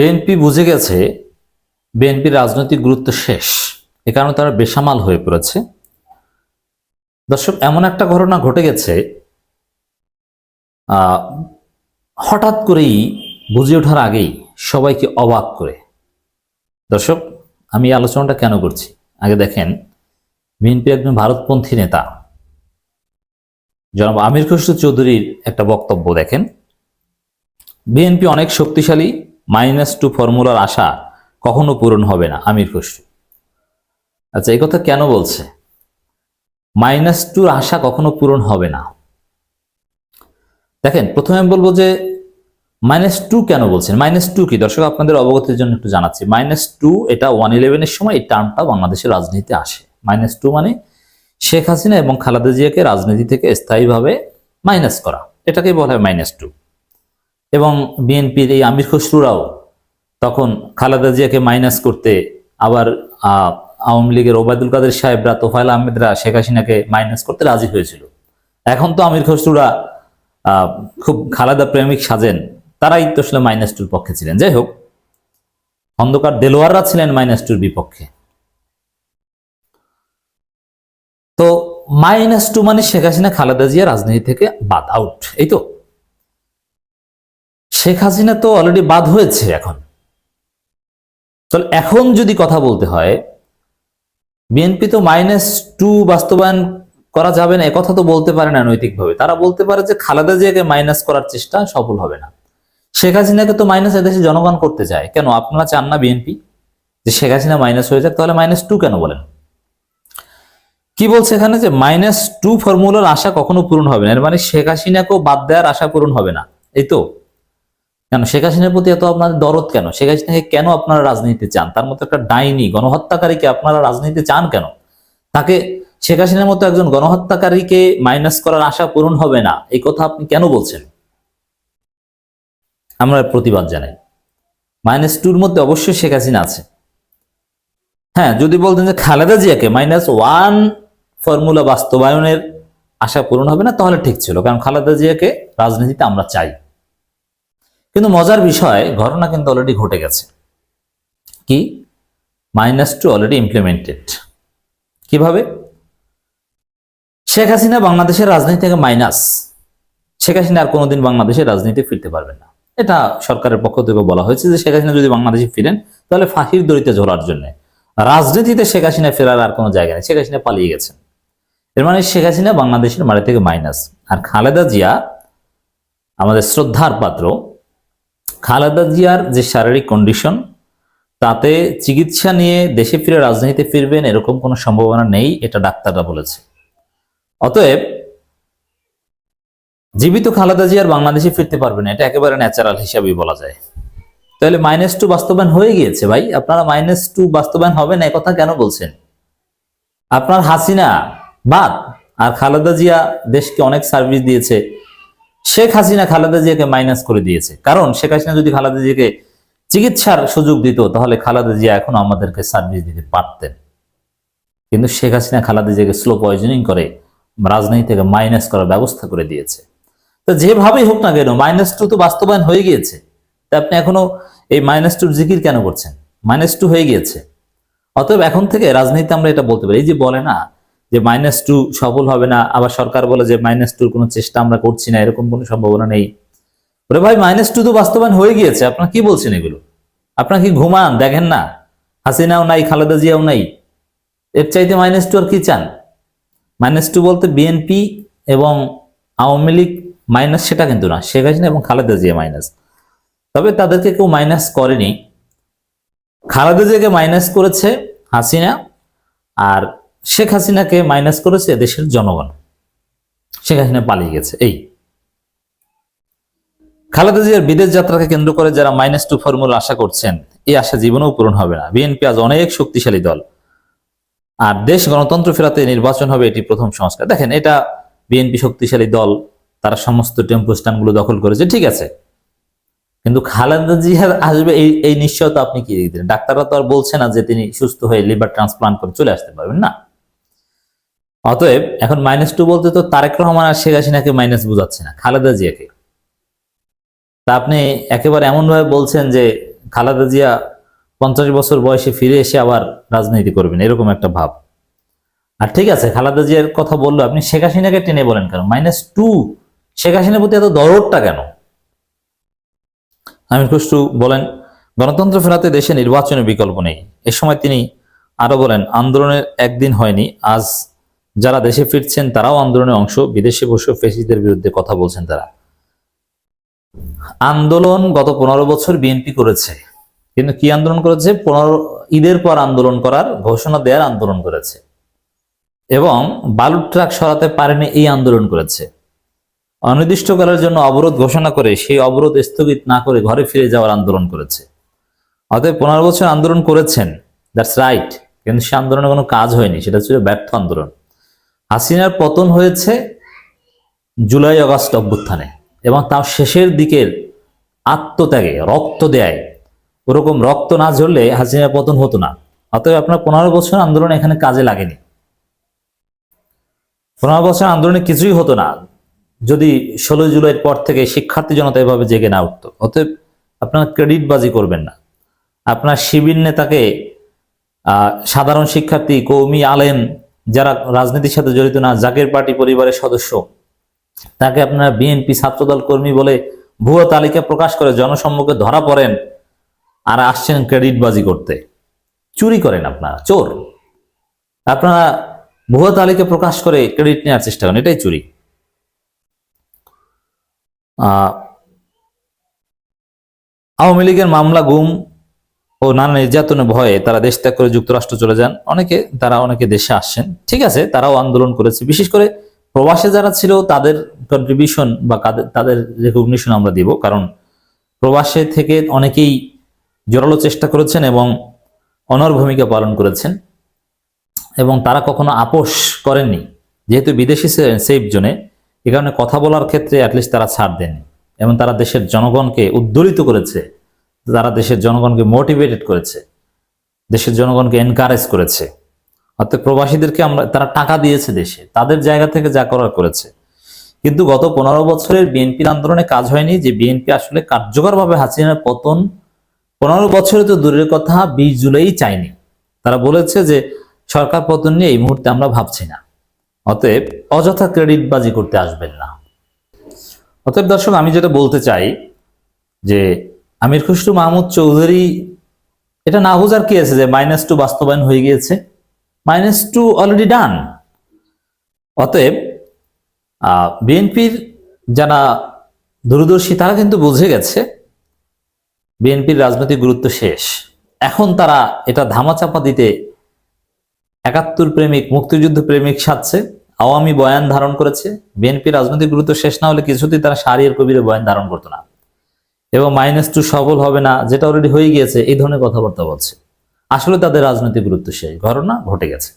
BNP বুঝে গেছে বিএনপির রাজনৈতিক গুরুত্ব শেষ। এ কারণে তারা বেসামাল হয়ে পড়েছে। দর্শক, এমন একটা ঘটনা ঘটে গেছে হঠাৎ করেই বুঝে ওঠার আগেই সবাইকে অবাক করে। দর্শক, আমি আলোচনাটা কেন করছি? আগে দেখেন বিএনপি একজন ভারতপন্থী নেতা। জনাব আমির খসরু চৌধুরীর একটা বক্তব্য দেখেন। বিএনপি অনেক শক্তিশালী মাইনাস টু ফর্মুলার আশা কখনো পূরণ হবে না, আমির খসরু। আচ্ছা এই কথা কেন বলছে? মাইনাস টুর আশা কখনো পূরণ হবে না। দেখেন, প্রথমে আমি বলব যে মাইনাস টু কেন বলছেন? মাইনাস টু কি? দর্শক, আপনাদের অবগতির জন্য একটু জানাচ্ছি। মাইনাস টু, এটা ওয়ান ইলেভেনের সময় এই টার্মটা বাংলাদেশের রাজনীতিতে আসে। মাইনাস টু মানে শেখ হাসিনা এবং খালেদা জিয়াকে রাজনীতি থেকে স্থায়ীভাবে মাইনাস করা। এটাকেই বলা হয় মাইনাস টু। এবং বিএনপির এই আমির খসরুরাও তখন খালেদা জিয়াকে মাইনাস করতে আবার আওয়ামী লীগের ওবায়দুল কাদের সাহেবরা, তোফায়েল আহমেদরা, শেখ হাসিনাকে মাইনাস করতে রাজি হয়েছিল। এখন তো আমির খসরুরা খুব খালেদা প্রেমিক সাজেন, তারাই তো আসলে মাইনাস টুর পক্ষে ছিলেন। যাই হোক খন্দকার দেলোয়াররা ছিলেন মাইনাস টুর বিপক্ষে। তো মাইনাস টু মানে শেখ হাসিনা, খালেদা জিয়া রাজনীতি থেকে বাদ আউট এই তো। শেখ হাসিনা তো অলরেডি বাদ হয়েছে এখন। তাহলে এখন যদি কথা বলতে হয়, বিএনপি তো মাইনাস টু বাস্তবায়ন করা যাবে না কথা তো বলতে পারে না নৈতিকভাবে। তারা বলতে পারে যে খালেদা জিয়াকে মাইনাস করার চেষ্টা সফল হবে না। শেখ হাসিনাকে তো মাইনাস এদেশে জনগণ করতে চায়। কেন, আপনারা চান না বিএনপি? যে শেখ হাসিনা মাইনাস হয়ে যাক, তাহলে মাইনাস টু কেন বলেন? কি বলছে এখানে যে মাইনাস টু ফর্মুলার আশা কখনো পূরণ হবে না? এর মানে শেখ হাসিনাকেও বাদ দেওয়ার আশা পূরণ হবে না। এই তো। কেন? শেখ হাসিনার প্রতি এত আপনাদের দরদ কেন? শেখ হাসিনাকে কেন আপনারা রাজনীতিতে চান? তার মতো একটা ডাইনি, গণহত্যাকারীকে আপনারা রাজনীতিতে চান কেন? তাকে শেখ হাসিনার মতো একজন গণহত্যাকারীকে মাইনাস করার আশা পূরণ হবে না। এই কথা আপনি কেন বলছেন? আমরা প্রতিবাদ জানাই। মাইনাস টুর মধ্যে অবশ্যই শেখ হাসিনা আছে। হ্যাঁ যদি বলতেন যে খালেদা জিয়াকে মাইনাস ওয়ান ফর্মুলা বাস্তবায়নের আশা পূরণ হবে না, তাহলে ঠিক ছিল। কারণ খালেদা জিয়াকে রাজনীতিতে আমরা চাই। কিন্তু মজার বিষয়, ঘটনা কিন্তু অলরেডি ঘটে গেছে। কি? মাইনাস টু অলরেডি ইমপ্লিমেন্টেড কীভাবে? শেখ হাসিনা বাংলাদেশের রাজনীতি থেকে মাইনাস শেখ হাসিনা আর কোনোদিন বাংলাদেশের রাজনীতি ফিরতে পারবেন না। এটা সরকারের পক্ষ থেকে বলা হয়েছে যে শেখ হাসিনা যদি বাংলাদেশে ফিরেন, তাহলে ফাঁসির দড়িতে ঝোলার জন্য। রাজনীতিতে শেখ হাসিনা ফেরার আর কোনো জায়গা নেই। শেখ হাসিনা পালিয়ে গেছেন। এর মানে শেখ হাসিনা বাংলাদেশের মাটি থেকে মাইনাস আর খালেদা জিয়া, আমাদের শ্রদ্ধার পাত্র খালেদা জিয়ার যে শারীরিক কন্ডিশন তাতে চিকিৎসা নিয়ে দেশে ফিরে রাজনীতিতে ফিরবেন এরকম কোনো সম্ভাবনা নেই, এটা ডাক্তাররা বলেছে। অতএব, জীবিত খালেদা জিয়ার বাংলাদেশে ফিরতে পারবেন এটা একেবারে ন্যাচারাল হিসাবেই বলা যায়। তাহলে মাইনাস টু বাস্তবায়ন হয়ে গিয়েছে ভাই, আপনারা মাইনাস টু বাস্তবায়ন হবে না কথা কেন বলছেন? আপনার হাসিনা বাদ, আর খালেদা জিয়া দেশকে অনেক সার্ভিস দিয়েছে শেখ হাসিনা খালেদা জিয়াকে মাইনাস করে দিয়েছে। কারণ শেখ হাসিনা যদি খালেদা জিয়াকে চিকিৎসার সুযোগ দিত, তাহলে খালেদা জিয়া এখন আমাদেরকে সার্ভিস দিতে পারতেন। কিন্তু শেখ হাসিনা খালেদা জিয়াকে স্লো পয়জনিং করে, রাজনীতি থেকে মাইনাস করার ব্যবস্থা করে দিয়েছে। তো যেভাবেই হোক না কেন মাইনাস টু তো বাস্তবায়ন হয়ে গিয়েছে। তা আপনি এখনও এই মাইনাস টুর জিকির কেন করছেন? মাইনাস টু হয়ে গিয়েছে। অতএব এখন থেকে রাজনীতি আমরা এটা বলতে পারি। এই যে বলে না যে মাইনাস টু সফল হবে না, আবার সরকার বলে যে মাইনাস টুর কোনো চেষ্টা আমরা করছি না, এরকম কোনো সম্ভাবনা নেই। ওরে ভাই মাইনাস টু তো বাস্তবায়ন হয়ে গিয়েছে, আপনারা কি বলছেন এগুলো? আপনারা কি ঘুমান? দেখেন না। হাসিনাও নাই, খালেদা জিয়াও নাই। এর চাইতে মাইনাস টু আর কি চান? মাইনাস টু বলতে বিএনপি এবং আওয়ামী লীগ মাইনাস সেটা কিন্তু না, শেখ হাসিনা এবং খালেদা জিয়া মাইনাস তবে তাদেরকে কেউ মাইনাস করেনি। খালেদা জিয়াকে মাইনাস করেছে হাসিনা আর শেখ হাসিনাকে মাইনাস করেছে দেশের জনগণ। শেখ হাসিনা পালিয়ে গেছে, এই। খালেদা জিয়ার বিদেশ যাত্রাকে কেন্দ্র করে যারা মাইনাস টু ফর্মুলা আশা করছেন, এই আশা জীবনেও পূরণ হবে না। বিএনপি আজ অনেক শক্তিশালী দল। আর দেশ গণতন্ত্র ফেরাতে নির্বাচন হবে এটি প্রথম সংস্কার। দেখেন, এটা বিএনপি শক্তিশালী দল, তারা সমস্ত টেম্পো স্ট্যান্ডগুলো দখল করেছে, ঠিক আছে। কিন্তু খালেদা জিয়ার আসবে, এই এই নিশ্চয়তা আপনি কি দিলেন? ডাক্তাররা তো আর বলছে না যে তিনি সুস্থ হয়ে লিভার ট্রান্সপ্লান্ট করে চলে আসতে পারবেন, না। অতএব এখন মাইনাস টু বলতে তো তারেক রহমান আর শেখ হাসিনাকে মাইনাস বোঝাচ্ছে না, খালেদা জিয়াকে। তা আপনি একেবারে এমন ভাবে বলছেন যে খালেদা জিয়া পঞ্চাশ বছর বয়সে ফিরে এসে আবার রাজনীতি করবেন, এরকম একটা ভাব। আর ঠিক আছে, খালেদা জিয়ার কথা বলল আপনি শেখ হাসিনাকে টেনে বলেন কেন? মাইনাস টু শেখ হাসিনার প্রতি এত দরদটা কেন? আমির খুশরু বলেন, গণতন্ত্র ফেরাতে দেশে নির্বাচনের বিকল্প নেই। এ সময় তিনি আরও বলেন, আন্দোলনের একদিন হয়নি, আজ যারা দেশে ফিরছেন, তারাও আন্দোলনের অংশ, বিদেশে বসে ফেসিদের বিরুদ্ধে কথা বলছেন তারা। আন্দোলন গত পনেরো বছর বিএনপি করেছে। কিন্তু কি আন্দোলন করেছে? পনেরো, ঈদের পর আন্দোলন করার ঘোষণা দেওয়ার আন্দোলন করেছে। এবং বালুর ট্রাক সরাতে পারেনি এই আন্দোলন করেছে। অনির্দিষ্টকালের জন্য অবরোধ ঘোষণা করে সেই অবরোধ স্থগিত না করে ঘরে ফিরে যাওয়ার আন্দোলন করেছে। অতএব পনেরো বছর আন্দোলন করেছেন, দ্যাটস রাইট। কিন্তু সে আন্দোলনে কোনো কাজ হয়নি, সেটা ছিল ব্যর্থ আন্দোলন। হাসিনার পতন হয়েছে জুলাই আগস্ট অভ্যুত্থানে এবং তার শেষের দিকের আত্মত্যাগে, রক্ত দেয় ওরকম রক্ত না ঝরলে হাসিনার পতন হতো না। অতএব আপনার পনেরো বছর আন্দোলন এখানে কাজে লাগেনি। পনেরো বছর আন্দোলনে কিছুই হতো না। যদি ষোলো জুলাইয়ের পর থেকে শিক্ষার্থী জনতা এভাবে জেগে না উঠতো। অতএব আপনার ক্রেডিট বাজি করবেন না। আপনার শিবির নেতাকে সাধারণ শিক্ষার্থী কৌমি আলেম যারা রাজনীতির সাথে জড়িত না জাকের পার্টি পরিবারের সদস্য, তাকে আপনারা বিএনপি ছাত্রদল কর্মী বলে ভুয়ো তালিকা প্রকাশ করে জনসম্মুখে ধরা পড়েন আর আসছেন ক্রেডিট বাজি করতে। চুরি করেন আপনারা, চোর। আপনারা ভুয়ো তালিকা প্রকাশ করে ক্রেডিট নেওয়ার চেষ্টা করেন, এটাই চুরি। আওয়ামী লীগের মামলা গুম ও নানা নির্যাতনের ভয়ে তারা দেশ ত্যাগ করে যুক্তরাষ্ট্র চলে যান। অনেকে তারা অনেকে দেশে আসছেন। ঠিক আছে, তারাও আন্দোলন করেছে। বিশেষ করে প্রবাসে যারা ছিল, তাদের কন্ট্রিবিউশন বা তাদের রেকগনিশন আমরা দিব। কারণ প্রবাসে থেকে অনেকেই জোরালো চেষ্টা করেছেন এবং অনর ভূমিকা পালন করেছেন। এবং তারা কখনো আপোষ করেননি। যেহেতু বিদেশি সেফ জোনে এ কারণে কথা বলার ক্ষেত্রে অ্যাটলিস্ট তারা ছাড় দেননি। এবং তারা দেশের জনগণকে উদ্দোলিত করেছে। তারা দেশের জনগণকে মোটিভেটেড করেছে, দেশের জনগণকে এনকারেজ করেছে, অর্থাৎ প্রবাসীদেরকে আমরা, তারা টাকা দিয়েছে দেশে, তাদের জায়গা থেকে যা করার করেছে। কিন্তু গত পনেরো বছরের বিএনপির আন্দোলনে কাজ হয়নি যে বিএনপি আসলে কার্যকরভাবে হাসিনার পতন, পনেরো বছরে তো দূরের কথা, বিশ জুলাই চাইনি তারা বলেছে যে সরকার পতন নিয়ে এই মুহূর্তে আমরা ভাবছি না। অতএব অযথা ক্রেডিট বাজি করতে আসবেন না। অতএব দর্শক, আমি যেটা বলতে চাই যে আমির খুসরু মাহমুদ চৌধুরী, এটা না বোঝার কি আছে যে মাইনাস টু বাস্তবায়ন হয়ে গিয়েছে? মাইনাস টু অলরেডি ডান অতএব বিএনপির যারা দূরদর্শী, তারা কিন্তু বুঝে গেছে বিএনপির রাজনৈতিক গুরুত্ব শেষ। এখন তারা এটা ধামাচাপা দিতে একাত্তর প্রেমিক, মুক্তিযুদ্ধ প্রেমিক সাজছে, আওয়ামী বয়ান ধারণ করেছে। বিএনপি রাজনৈতিক গুরুত্ব শেষ না হলে কিছুতেই তারা সারিয়ার কবিরের বয়ান ধারণ করতো না। এবং মাইনাস টু সবল হবে না, যেটা অলরেডি হয়ে গিয়েছে, এই ধরনের কথাবার্তা বলছে। আসলে তাদের রাজনৈতিক গুরুত্ব সেই, ঘটনা ঘটে গেছে।